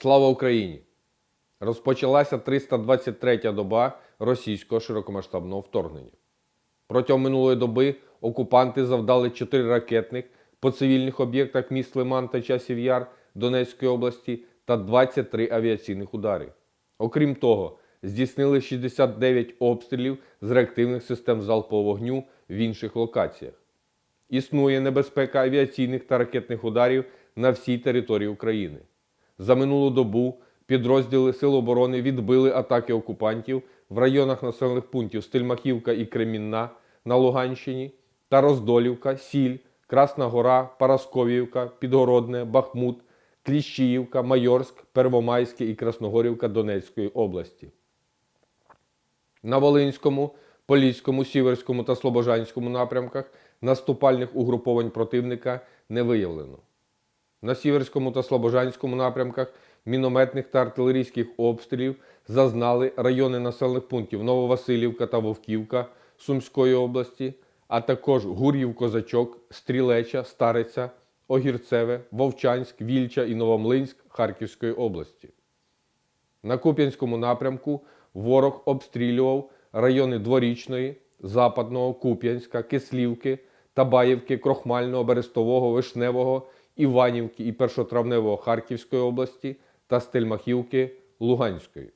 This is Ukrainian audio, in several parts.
Слава Україні! Розпочалася 323-я доба російського широкомасштабного вторгнення. Протягом минулої доби окупанти завдали 4 ракетних по цивільних об'єктах міст Лиман та Часів Яр Донецької області та 23 авіаційних удари. Окрім того, здійснили 69 обстрілів з реактивних систем залпового вогню в інших локаціях. Існує небезпека авіаційних та ракетних ударів на всій території України. За минулу добу підрозділи Сил оборони відбили атаки окупантів в районах населених пунктів Стельмахівка і Кремінна на Луганщині та Роздолівка, Сіль, Красна Гора, Парасковіївка, Підгородне, Бахмут, Кліщіївка, Майорськ, Первомайське і Красногорівка Донецької області. На Волинському, Поліському, Сіверському та Слобожанському напрямках наступальних угруповань противника не виявлено. На Сіверському та Слобожанському напрямках мінометних та артилерійських обстрілів зазнали райони населених пунктів Нововасилівка та Вовківка Сумської області, а також Гур'їв-Козачок, Стрілеча, Стариця, Огірцеве, Вовчанськ, Вільча і Новомлинськ Харківської області. На Куп'янському напрямку ворог обстрілював райони Дворічної, Западного, Куп'янська, Кислівки, Табаївки, Крохмального, Берестового, Вишневого, Іванівки і Першотравневого Харківської області та Стельмахівки Луганської.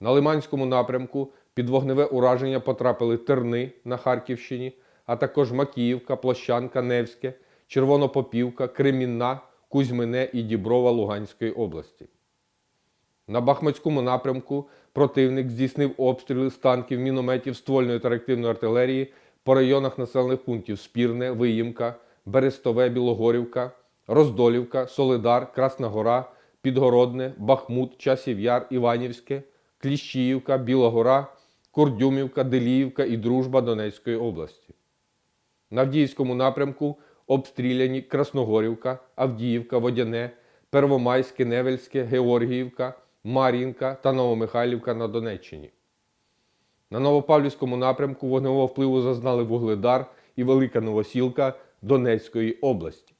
На Лиманському напрямку під вогневе ураження потрапили Терни на Харківщині, а також Макіївка, Площанка, Невське, Червонопопівка, Кремінна, Кузьмине і Діброва Луганської області. На Бахмутському напрямку противник здійснив обстріли з танків, мінометів, ствольної та реактивної артилерії по районах населених пунктів Спірне, Виїмка, Берестове, Білогорівка, Роздолівка, Солидар, Красна Гора, Підгородне, Бахмут, Часів Яр, Іванівське, Кліщіївка, Білогора, Курдюмівка, Деліївка і Дружба Донецької області. На Авдіївському напрямку обстріляні Красногорівка, Авдіївка, Водяне, Первомайське, Невельське, Георгіївка, Мар'їнка та Новомихайлівка на Донеччині. На Новопавлівському напрямку вогневого впливу зазнали Вугледар і Велика Новосілка Донецької області.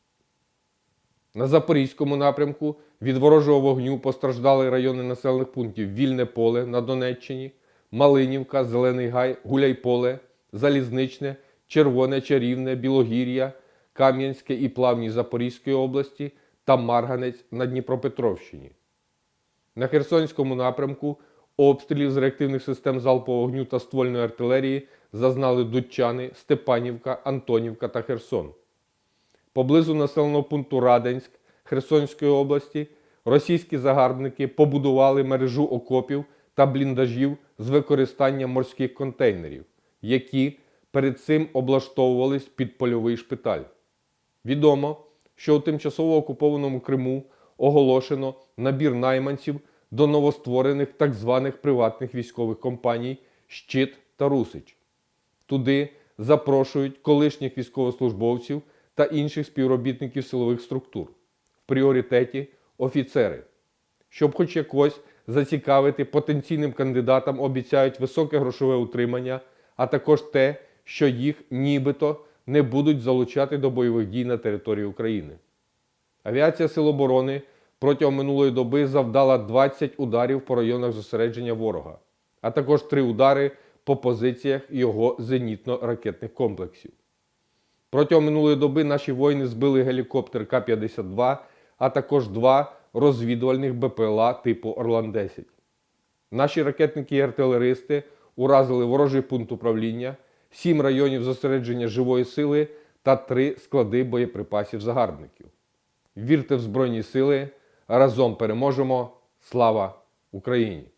На Запорізькому напрямку від ворожого вогню постраждали райони населених пунктів Вільне поле на Донеччині, Малинівка, Зелений Гай, Гуляйполе, Залізничне, Червоне, Чарівне, Білогір'я, Кам'янське і Плавні Запорізької області та Марганець на Дніпропетровщині. На Херсонському напрямку обстрілів з реактивних систем залпового вогню та ствольної артилерії зазнали Дудчани, Степанівка, Антонівка та Херсон. Поблизу населеного пункту Раденськ Херсонської області російські загарбники побудували мережу окопів та бліндажів з використанням морських контейнерів, які перед цим облаштовувались під польовий шпиталь. Відомо, що у тимчасово окупованому Криму оголошено набір найманців до новостворених так званих приватних військових компаній Щит та Русич. Туди запрошують колишніх військовослужбовців та інших співробітників силових структур. В пріоритеті офіцери. Щоб хоч якось зацікавити потенційним кандидатам обіцяють високе грошове утримання, а також те, що їх нібито не будуть залучати до бойових дій на території України. Авіація Сил оборони протягом минулої доби завдала 20 ударів по районах зосередження ворога, а також 3 удари по позиціях його зенітно-ракетних комплексів. Протягом минулої доби наші воїни збили гелікоптер К-52, а також два розвідувальних БПЛА типу Орлан-10. Наші ракетники і артилеристи уразили ворожий пункт управління, 7 районів зосередження живої сили та 3 склади боєприпасів загарбників. Вірте в Збройні Сили! Разом переможемо! Слава Україні!